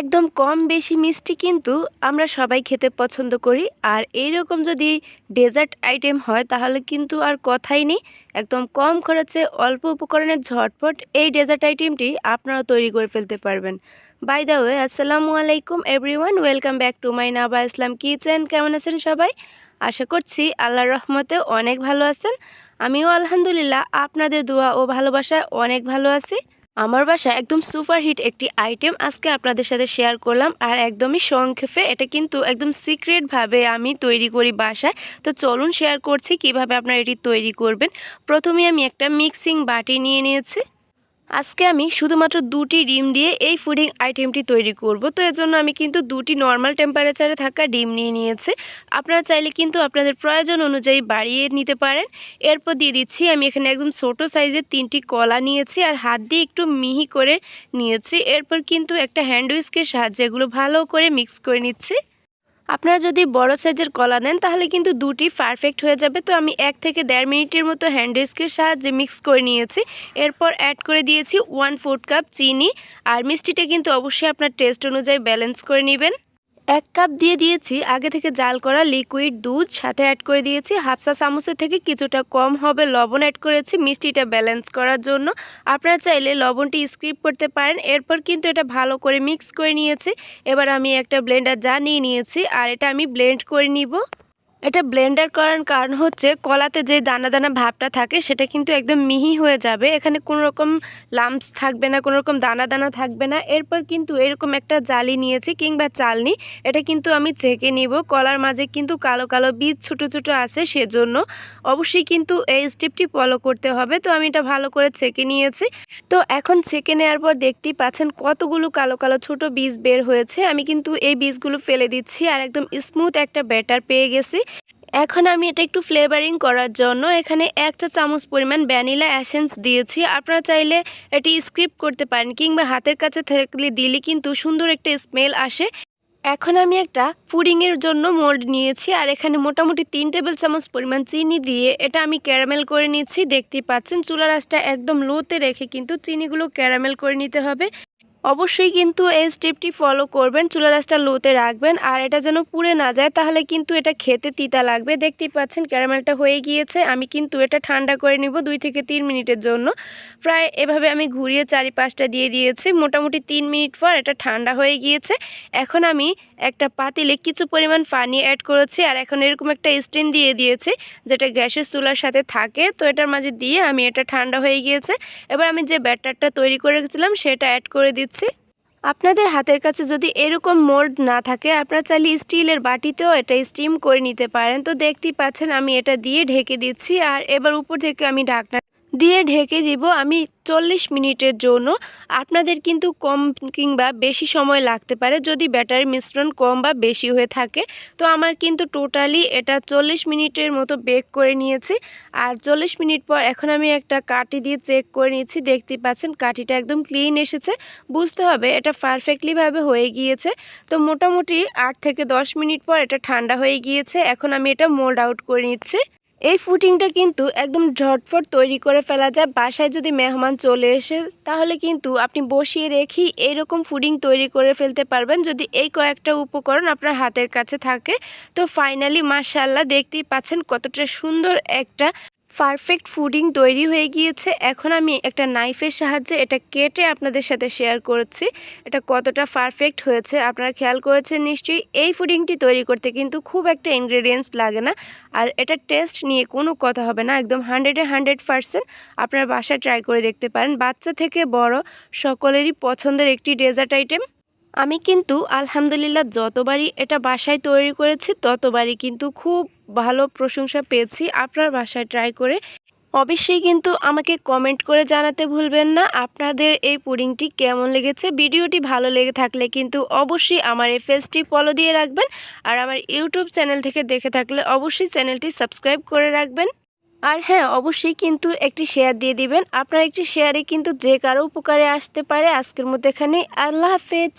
একদম কম বেশি মিষ্টি কিন্তু আমরা সবাই খেতে পছন্দ করি। আর এই রকম যদি ডেজার্ট আইটেম হয়, তাহলে কিন্তু আর কথাই নেই। একদম কম খরচে অল্প উপকরণের ঝটপট এই ডেজার্ট আইটেমটি আপনারা তৈরি করে ফেলতে পারবেন। বাই দ্য ওয়ে আসসালামু আলাইকুম everyone welcome back to my Naba Islam kitchen কেমন আছেন সবাই? আশা করছি আল্লাহর রহমতে অনেক ভালো আছেন। আমিও আলহামদুলিল্লাহ, আপনাদের দোয়া ও ভালোবাসায় অনেক ভালো আছি। আমার বাসা একদম সুপার হিট একটি আইটেম আজকে আপনাদের সাথে শেয়ার করলাম, আর একদমই সংক্ষেপে, এটা কিন্তু একদম সিক্রেটভাবে আমি তৈরি করি বাসায়। তো চলুন শেয়ার করছি কীভাবে আপনারা এটি তৈরি করবেন। প্রথমে আমি একটা মিক্সিং বাটি নিয়ে নিয়েছি। আজকে আমি শুধুমাত্র দুটি ডিম দিয়ে এই ফুডিং আইটেমটি তৈরি করব। তো এর জন্য আমি কিন্তু দুটি নর্মাল টেম্পারেচারে থাকা ডিম নিয়ে নিয়েছি। আপনারা চাইলে কিন্তু আপনাদের প্রয়োজন অনুযায়ী বাড়িয়ে নিতে পারেন। এরপর দিয়ে দিচ্ছি, আমি এখানে একদম ছোটো সাইজের তিনটি কলা নিয়েছি আর হাত দিয়ে একটু মিহি করে নিয়েছি। এরপর কিন্তু একটা হ্যান্ড উইস্কের সাহায্যে এগুলো ভালো করে মিক্স করে নিচ্ছি। আপনারা যদি বড় সাইজের কলা নেন, তাহলে কিন্তু দুটি পারফেক্ট হয়ে যাবে। তো আমি এক থেকে দেড় মিনিটের মতো হ্যান্ড রিস্কের সাহায্যে মিক্স করে নিয়েছি। এরপর অ্যাড করে দিয়েছি ওয়ান ফোর কাপ চিনি। আর মিষ্টিটা কিন্তু অবশ্যই আপনার টেস্ট অনুযায়ী ব্যালেন্স করে নেবেন। এক কাপ দিয়ে দিয়েছি। আগে থেকে জাল করা লিকুইড দুধ, সাথে অ্যাড করে দিয়েছি হাফসা চামচের থেকে কিছুটা কম হবে লবণ অ্যাড করেছি। মিষ্টিটা ব্যালেন্স করার জন্য। আপনারা চাইলে লবণটি স্ক্রিপ করতে পারেন। এরপর কিন্তু এটা ভালো করে মিক্স করে নিয়েছি। এবার আমি একটা ব্লেন্ডার যা নিয়ে নিয়েছি। আর এটা আমি ব্লেন্ড করে নিব। এটা ব্লেন্ডার করার কারণ হচ্ছে কলাতে যে দানা দানা ভাবটা থাকে সেটা কিন্তু একদম মিহি হয়ে যাবে। এখানে কোনো রকম লাম্পস থাকবে না, কোনো রকম দানা দানা থাকবে না। এরপর কিন্তু এরকম একটা জালি নিয়েছি কিংবা চালনি, এটা কিন্তু আমি চেকে নিব। কলার মাঝে কিন্তু কালো কালো বীজ ছোটো ছোটো আছে সেজন্য অবশ্যই কিন্তু এই স্টেপটি ফলো করতে হবে। তো আমি এটা ভালো করে ছেঁকে নিয়েছি। তো এখন ছেঁকে নেওয়ার পর দেখতেই পাচ্ছেন কতগুলো কালো কালো ছোট বীজ বের হয়েছে। আমি কিন্তু এই বীজগুলো ফেলে দিচ্ছি আর একদম স্মুথ একটা ব্যাটার পেয়ে গেছি। এখন আমি এটা একটু ফ্লেভারিং করার জন্য এখানে এক চা চামচ পরিমাণ ভ্যানিলা অ্যাসেন্স দিয়েছি। আপনারা চাইলে এটি স্ক্রিপ করতে পারেন কিংবা হাতের কাছে থাকলে দিলে কিন্তু সুন্দর একটা স্মেল আসে। এখন আমি একটা পুডিংয়ের জন্য মোল্ড নিয়েছি আর এখানে মোটামুটি তিন টেবিল চামচ পরিমাণ চিনি দিয়ে এটা আমি ক্যারামেল করে নিচ্ছি। দেখতেই পাচ্ছেন চুলা রাসটা একদম লোতে রেখে কিন্তু চিনিগুলো ক্যারামেল করে নিতে হবে। অবশ্যই কিন্তু এই স্টেপটি ফলো করবেন চুলা রাসটা লোতে রাখবেন, আর এটা যেন পুড়ে না যায়, তাহলে কিন্তু এটা খেতে তিতা লাগবে। দেখতেই পাচ্ছেন ক্যারামেলটা হয়ে গিয়েছে, আমি কিন্তু এটা ঠান্ডা করে নিব দুই থেকে তিন মিনিটের জন্য। প্রায় এভাবে আমি ঘুরিয়ে চারিপাশটা দিয়ে দিয়েছি, মোটামুটি তিন মিনিট পর এটা ঠান্ডা হয়ে গিয়েছে। এখন আমি একটা পাতিলে কিছু পরিমাণ পানি অ্যাড করেছি, আর এখন এরকম একটা স্টিন দিয়ে দিয়েছি, যেটা গ্যাসের চুলার সাথে থাকে। তো এটার মাঝে দিয়ে আমি এটা ঠান্ডা হয়ে গিয়েছে। এবার আমি যে ব্যাটারটা তৈরি করে রেখেছিলাম, সেটা অ্যাড করে দিচ্ছি। আপনাদের হাতের কাছে যদি এরকম মোল্ড না থাকে, আপনারা চাইলে স্টিলের বাটিতেও এটা স্টিম করে নিতে পারেন। তো দেখতেই পাচ্ছেন, আমি এটা দিয়ে ঢেকে দিচ্ছি, আর এবার উপর থেকে আমি ঢাকনা দিয়ে ঢেকে দিব আমি চল্লিশ মিনিটের জন্য। আপনাদের কিন্তু কম কিংবা বেশি সময় লাগতে পারে যদি ব্যাটারির মিশ্রণ কম বা বেশি হয়ে থাকে। তো আমার কিন্তু টোটালি এটা চল্লিশ মিনিটের মতো বেক করে নিয়েছি। আর চল্লিশ মিনিট পর এখন আমি একটা কাঠি দিয়ে চেক করে নিয়েছি। দেখতে পাচ্ছেন কাঠিটা একদম ক্লিন এসেছে। বুঝতে হবে এটা পারফেক্টলিভাবে হয়ে গিয়েছে। তো মোটামুটি আট থেকে দশ মিনিট পর এটা ঠান্ডা হয়ে গিয়েছে। এখন আমি এটা মোল্ড আউট করে নিচ্ছি। এই ফুটিংটা কিন্তু একদম ঝটফট তৈরি করে ফেলা যায়। বাসায় যদি মেহমান চলে এসে তাহলে কিন্তু আপনি বসিয়ে রেখেই এইরকম ফুডিং তৈরি করে ফেলতে পারবেন। যদি এই কয়েকটা উপকরণ আপনার হাতের কাছে থাকে, তো ফাইনালি মাশাল্লাহ দেখতেই পাচ্ছেন কতটা সুন্দর একটা পারফেক্ট ফুডিং তৈরি হয়ে গিয়েছে। এখন আমি একটা নাইফের সাহায্যে এটা কেটে আপনাদের সাথে শেয়ার করছি। এটা কতটা পারফেক্ট হয়েছে আপনারা খেয়াল করেছেন নিশ্চয়ই। এই ফুডিংটি তৈরি করতে কিন্তু খুব একটা ইনগ্রেডিয়েন্টস লাগে না। আর এটা টেস্ট নিয়ে কোনো কথা হবে না। একদম হান্ড্রেডে হান্ড্রেড পারসেন্ট আপনারা বাসায় ট্রাই করে দেখতে পারেন। বাচ্চা থেকে বড় সকলেরই পছন্দের একটি ডেজার্ট আইটেম আমি কিন্তু আলহামদুলিল্লাহ যতবারই এটা বাসায় তৈরি করেছি, ততবারই কিন্তু খুব ভালো প্রশংসা পেয়েছি। আপনার বাসায় ট্রাই করে অবশ্যই কিন্তু আমাকে কমেন্ট করে জানাতে ভুলবেন না। আপনাদের এই পুডিংটি কেমন লেগেছে? ভিডিওটি ভালো লেগে থাকলে কিন্তু অবশ্যই আমার এই ফেসটি ফলো দিয়ে রাখবেন আর আমার ইউটিউব চ্যানেল থেকে দেখে থাকলে অবশ্যই চ্যানেলটি সাবস্ক্রাইব করে রাখবেন। আর হ্যাঁ অবশ্যই কিন্তু একটি শেয়ার দিয়ে দিবেন। আপনার একটি শেয়ারে কিন্তু যে কারও উপকারে আসতে পারে। আজকের মধ্যে এখানে আল্লাহ হাফেজ।